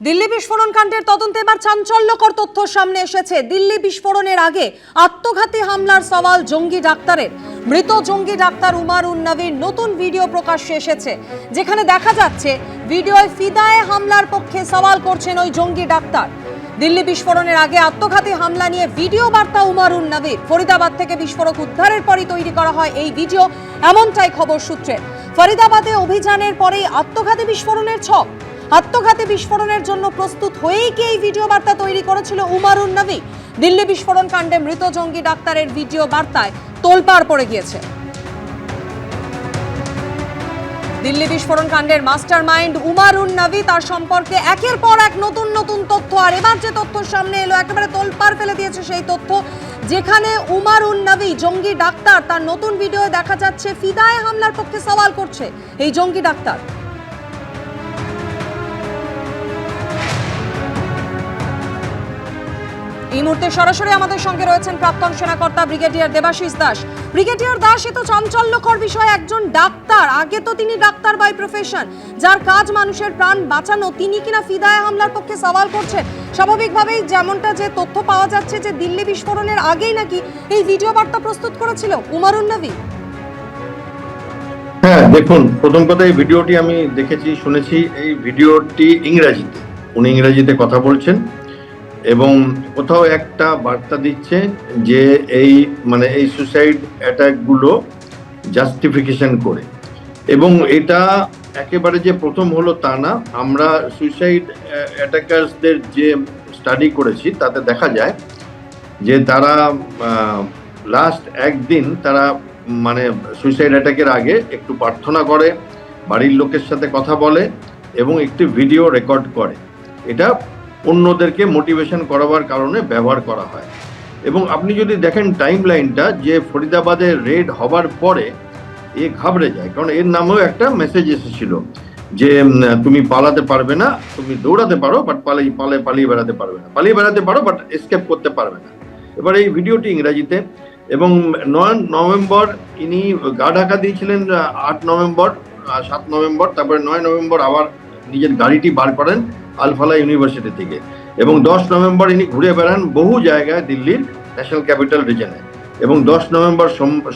দিল্লি বিস্ফোরণ কাণ্ডের তদন্তে এবার চাঞ্চল্যকর তথ্য সামনে এসেছে। দিল্লি বিস্ফোরণের আগে আত্মঘাতী হামলার সওয়াল জঙ্গি ডাক্তারের। মৃত জঙ্গি ডাক্তার উমার উন নবীর নতুন ভিডিও প্রকাশ্যে এসেছে, যেখানে দেখা যাচ্ছে ভিডিওয় ফিদায়ে হামলার পক্ষে সওয়াল করছেন ওই জঙ্গি ডাক্তার। দিল্লি বিস্ফোরণের আগে আত্মঘাতী হামলা নিয়ে ভিডিও বার্তা উমার নবীর। ফরিদাবাদ থেকে বিস্ফোরক উদ্ধারের পরই তৈরি করা হয় এই ভিডিও, এমনটাই খবর সূত্রে। ফরিদাবাদে অভিযানের পরেই আত্মঘাতী বিস্ফোরণের ছক। আত্মঘাতী বিস্ফোরণের জন্য প্রস্তুত হয়েই কি এই ভিডিও বার্তা তৈরি করেছিল উমারুন নবী? দিল্লি বিস্ফোরণ কাণ্ডে মৃত জঙ্গি ডাক্তারের ভিডিও বার্তায় তোলপাড় পড়ে গিয়েছে। দিল্লি বিস্ফোরণ কাণ্ডের মাস্টার মাইন্ড উমারুন নবী তার সম্পর্কে একের পর এক নতুন নতুন তথ্য। আর এবার যে তথ্য সামনে এলো, একেবারে তোলপাড় ফেলে দিয়েছে সেই তথ্য, যেখানে উমারুন নবী, জঙ্গি ডাক্তার, তার নতুন ভিডিও দেখা যাচ্ছে, ফিদায় হামলার পক্ষে সওয়াল করছে এই জঙ্গি ডাক্তার। মুহূর্তে সরাসরি আমাদের সঙ্গে রয়েছেন প্রাক্তন সেনাকর্তা ব্রিগেডিয়ার দেবাশিস দাস। ব্রিগেডিয়ার দাস, এ তো চাঞ্চল্যকর বিষয়, একজন ডাক্তার। আগে তো তিনি ডাক্তার বাই প্রফেশন। যার কাজ মানুষের প্রাণ বাঁচানো, তিনি কিনা ফিদায় হামলার পক্ষে সওয়াল করছেন? স্বাভাবিকভাবেই যেমনটা যে তথ্য পাওয়া যাচ্ছে যে দিল্লি বিস্ফোরণের আগেই নাকি এই ভিডিও বার্তা প্রস্তুত করেছিল উমারুন নবী। হ্যাঁ দেখুন, প্রথম কথা এই ভিডিওটি আমি দেখেছি, শুনেছি। এই ভিডিওটি ইংরাজিতে। উনি ইংরাজিতে কথা বলছেন। এবং কোথাও একটা বার্তা দিচ্ছে যে এই মানে এই সুসাইড অ্যাটাকগুলো জাস্টিফিকেশন করে। এবং এটা একেবারে যে প্রথম হলো তা না। আমরা সুইসাইড অ্যাটাকার্সদের যে স্টাডি করেছি, তাতে দেখা যায় যে তারা লাস্ট একদিন তারা মানে সুইসাইড অ্যাটাকের আগে একটু প্রার্থনা করে, বাড়ির লোকের সাথে কথা বলে এবং একটি ভিডিও রেকর্ড করে। এটা অন্যদেরকে মোটিভেশন করাবার কারণে ব্যবহার করা হয়। এবং আপনি যদি দেখেন টাইম লাইনটা যে ফরিদাবাদে রেড হবার পরে এ ঘাবড়ে যায়, কারণ এর নামেও একটা মেসেজ এসেছিল যে তুমি পালাতে পারবে না, তুমি দৌড়াতে পারো বাট পালিয়ে পালে, পালিয়ে বেড়াতে পারবে না। পালিয়ে বেড়াতে পারো বাট এসকেপ করতে পারবে না। এবার এই ভিডিওটি ইংরাজিতে, এবং নয় নভেম্বর ইনি গা ঢাকা দিয়েছিলেন আট নভেম্বর সাত নভেম্বর, তারপরে নয় নভেম্বর আবার নিজের গাড়িটি বার করেন আলফালা ইউনিভার্সিটি থেকে। এবং দশ নভেম্বর ইনি ঘুরে বেড়ান বহু জায়গায় দিল্লির ন্যাশনাল ক্যাপিটাল রিজনে। এবং দশ নভেম্বর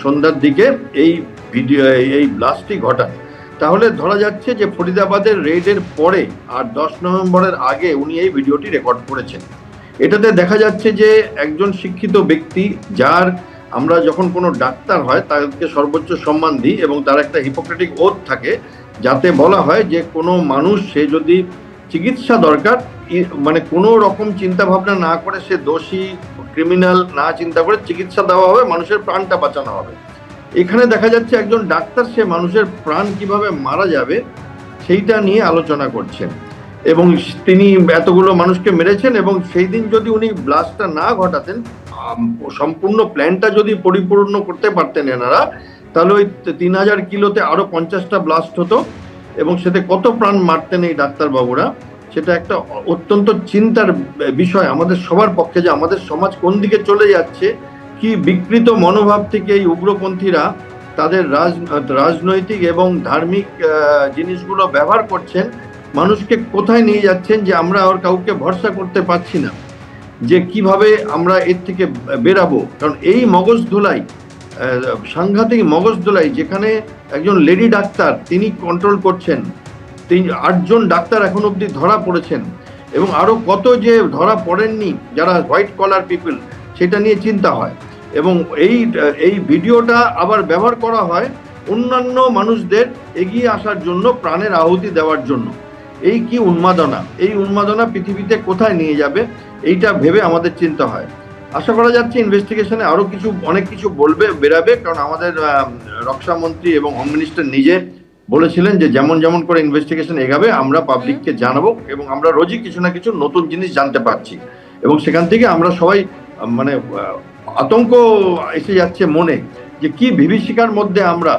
সন্ধ্যার দিকে এই ভিডিও, এই ব্লাস্টটি ঘটান। তাহলে ধরা যাচ্ছে যে ফরিদাবাদের রেডের পরে আর দশ নভেম্বরের আগে উনি এই ভিডিওটি রেকর্ড করেছেন। এটাতে দেখা যাচ্ছে যে একজন শিক্ষিত ব্যক্তি যার আমরা যখন কোনো ডাক্তার হয় তাদেরকে সর্বোচ্চ সম্মান দিই এবং তার একটা হিপোক্রেটিক ওথ থাকে যাতে বলা হয় যে কোনো মানুষ, সে যদি চিকিৎসা দরকার মানে কোনো রকম চিন্তা ভাবনা না করে, সে দোষী ক্রিমিনাল না চিন্তা করে চিকিৎসা দেওয়া হবে, মানুষের প্রাণটা বাঁচানো হবে। এখানে দেখা যাচ্ছে একজন ডাক্তার, সে মানুষের প্রাণ কীভাবে মারা যাবে, সেইটা নিয়ে আলোচনা করছেন। এবং তিনি এতগুলো মানুষকে মেরেছেন এবং সেই দিন যদি উনি ব্লাস্টটা না ঘটাতেন সম্পূর্ণ প্ল্যানটা যদি পরিপূর্ণ করতে পারতেন এনারা তাহলে ওই তিন হাজার কিলোতে আরও পঞ্চাশটা ব্লাস্ট হতো। এবং সেতে কত প্রাণ মারতেন এই ডাক্তারবাবুরা? সেটা একটা অত্যন্ত চিন্তার বিষয় আমাদের সবার পক্ষে যে আমাদের সমাজ কোন দিকে চলে যাচ্ছে, কি বিকৃত মনোভাব থেকে এই উগ্রপন্থীরা তাদের রাজ, রাজনৈতিক এবং ধার্মিক জিনিসগুলো ব্যবহার করছেন, মানুষকে কোথায় নিয়ে যাচ্ছেন যে আমরা আর কাউকে ভরসা করতে পারছি না। যে কীভাবে আমরা এর থেকে বেরাবো? কারণ এই মগজ ধুলাই সাংঘাতিক মগজদোলাই যেখানে একজন লেডি ডাক্তার, তিনি কন্ট্রোল করছেন। তিন, আটজন ডাক্তার এখন অবধি ধরা পড়েছেন। এবং আরও কত যে ধরা পড়েননি, যারা হোয়াইট কলার পিপল সেটা নিয়ে চিন্তা হয়। এবং এই এই ভিডিওটা আবার ব্যবহার করা হয় অন্যান্য মানুষদের এগিয়ে আসার জন্য, প্রাণের আহুতি দেওয়ার জন্য। এই কি উন্মাদনা? এই উন্মাদনা পৃথিবীতে কোথায় নিয়ে যাবে? এইটা ভেবে আমাদের চিন্তা হয়। আশা করা যাচ্ছে ইনভেস্টিগেশনে আরও কিছু, অনেক কিছু বলবে, বেরাবে, কারণ আমাদের রক্ষামন্ত্রী এবং হোম মিনিস্টার নিজে বলেছিলেন যে যেমন যেমন করে ইনভেস্টিগেশন এগাবে, আমরা পাবলিককে জানাব এবং আমরা রোজই কিছু না কিছু নতুন জিনিস জানতে পারছি। এবং সেখান থেকে আমরা সবাই মানে আতঙ্ক এসে যাচ্ছে মনে যে কি বিভীষিকার মধ্যে আমরা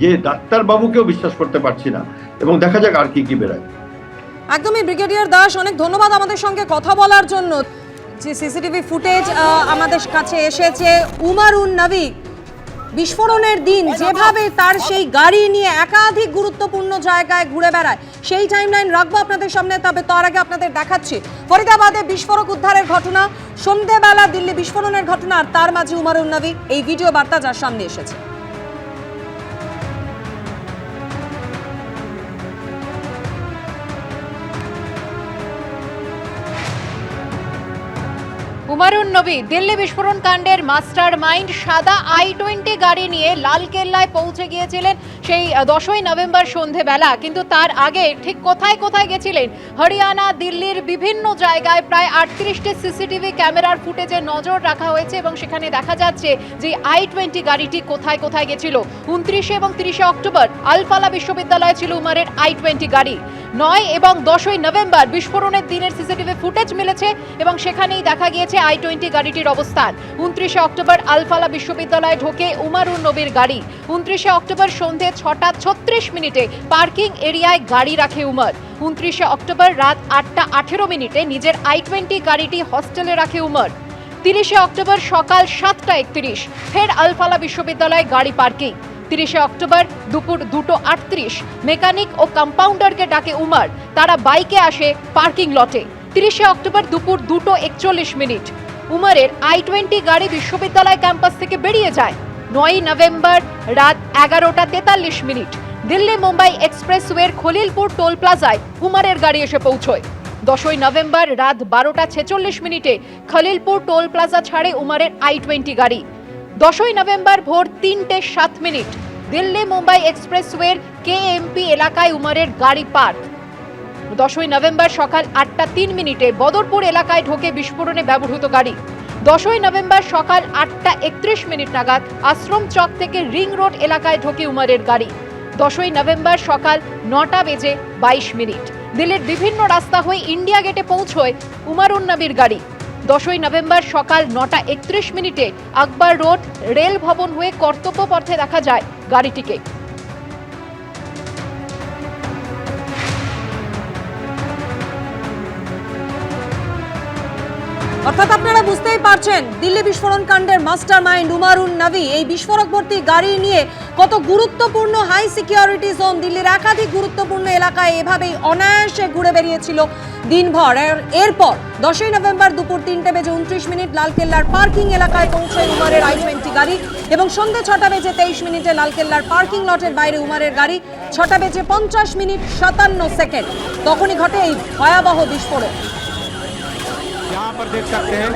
যে ডাক্তার বাবুকেও বিশ্বাস করতে পারছি না। এবং দেখা যাক আর কি কি বেরায়। একদমই ব্রিগেডিয়ার দাস, অনেক ধন্যবাদ আমাদের সঙ্গে কথা বলার জন্য। যে সিসিটিভি ফুটেজ আমাদের কাছে এসেছে উমারুন নবী বিস্ফোরণের দিন যেভাবে তার সেই গাড়ি নিয়ে একাধিক গুরুত্বপূর্ণ জায়গায় ঘুরে বেড়ায় সেই টাইমলাইন রাখব আপনাদের সামনে তবে তার আগে আপনাদের দেখাচ্ছি। ফরিদাবাদে বিস্ফোরক উদ্ধারের ঘটনা সন্ধেবেলা দিল্লি বিস্ফোরণের ঘটনা আর তার মাঝে উমারুন নবী এই ভিডিও বার্তা যার সামনে এসেছে। উমারুন নবী, দিল্লি বিস্ফোরণ কাণ্ডের মাস্টার মাইন্ড সাদা আই টোয়েন্টি গাড়ি নিয়ে লালকেল্লায় পৌঁছে গিয়েছিলেন সেই দশই নভেম্বর সন্ধেবেলা। কিন্তু তার আগে ঠিক কোথায় কোথায় গেছিলেন? হরিয়ানা, দিল্লির বিভিন্ন জায়গায় প্রায় আটত্রিশটি সিসিটিভি ক্যামেরার ফুটেজে নজর রাখা হয়েছে এবং সেখানে দেখা যাচ্ছে যে আই টোয়েন্টি গাড়িটি কোথায় কোথায় গেছিল। উনত্রিশে এবং তিরিশে অক্টোবর আলফালা বিশ্ববিদ্যালয়ে ছিল উমারের আই টোয়েন্টি গাড়ি। নয় এবং দশই নভেম্বর বিস্ফোরণের দিনের সিসিটিভি ফুটেজ মিলেছে এবং সেখানেই দেখা গিয়েছে আই টোয়েন্টি গাড়িটির অবস্থান। উনত্রিশে অক্টোবর আলফালা বিশ্ববিদ্যালয়ে ঢোকে উমারুন নবীর গাড়ি। উনত্রিশে অক্টোবর সন্ধে ছটা ছত্রিশ মিনিটে পার্কিং এরিয়ায় গাড়ি রাখে উমর। উনত্রিশে অক্টোবর রাত আটটা আঠেরো মিনিটে নিজের আই টোয়েন্টি গাড়িটি হস্টেলে রাখে উমর। তিরিশে অক্টোবর সকাল সাতটা একত্রিশ, ফের আলফালা বিশ্ববিদ্যালয়ে গাড়ি পার্কিং। তিরিশে অক্টোবর দুপুর দুটো আটত্রিশ, মেকানিক ও কম্পাউন্ডারকে ডাকে উমার। তারা বাইকে আসে পার্কিং লটে। তিরিশে অক্টোবর দুপুর দুটো একচল্লিশ মিনিট। উমারের আই টোয়েন্টি গাড়ি বিশ্ববিদ্যালয় ক্যাম্পাস থেকে বেরিয়ে যায়। নয়ই নভেম্বর রাত এগারোটা তেতাল্লিশ মিনিট। দিল্লি মুম্বাই এক্সপ্রেসওয়ের খলিলপুর টোল প্লাজায় উমারের গাড়ি এসে পৌঁছয়। দশই নভেম্বর রাত বারোটা ছেচল্লিশ মিনিটে খলিলপুর টোল প্লাজা ছাড়ে উমারের আই টোয়েন্টি গাড়ি। দশই নভেম্বর ভোর তিনটে সাত মিনিট, দিল্লি মুম্বাই এক্সপ্রেসওয়ের কেএমপি এলাকায় উমারের গাড়ি পার্ক দশই নভেম্বর সকাল আটটা তিন মিনিটে বদরপুর এলাকায় ঢোকে বিস্ফোরণে ব্যবহৃত গাড়ি। দশই নভেম্বর সকাল আটটা একত্রিশ মিনিট নাগাদ আশ্রম চক থেকে রিং রোড এলাকায় ঢোকে উমারের গাড়ি। দশই নভেম্বর সকাল নটা বেজে বাইশ মিনিট, দিল্লির বিভিন্ন রাস্তা হয়ে ইন্ডিয়া গেটে পৌঁছয় উমারুন নবীর গাড়ি। দশই নভেম্বর সকাল নটা একত্রিশ মিনিটে আকবর রোড রেল ভবন হয়ে কর্তব্য পথে দেখা যায় গাড়িটিকে। অর্থাৎ আপনারা বুঝতেই পারছেন, দিল্লি বিস্ফোরণ কাণ্ডের মাস্টার মাইন্ড উমারুন নবী এই বিস্ফোরক ভর্তি গাড়ি নিয়ে কত গুরুত্বপূর্ণ হাই সিকিউরিটি জোন দিল্লির একাধিক গুরুত্বপূর্ণ এলাকায় এভাবেই অনায়াসে ঘুরে বেরিয়েছিল দিনভর আর এরপর দশই নভেম্বর দুপুর তিনটে বেজে উনত্রিশ মিনিট লালকেল্লার পার্কিং এলাকায় পৌঁছয় উমারের আই টোয়েন্টি গাড়ি এবং সন্ধ্যে ছটা বেজে তেইশ মিনিটে লালকেল্লার পার্কিং লটের বাইরে উমারের গাড়ি ছটা বেজে পঞ্চাশ মিনিট সাতান্ন সেকেন্ড তখনই ঘটে এই ভয়াবহ বিস্ফোরণ यहाँ पर देख सकते हैं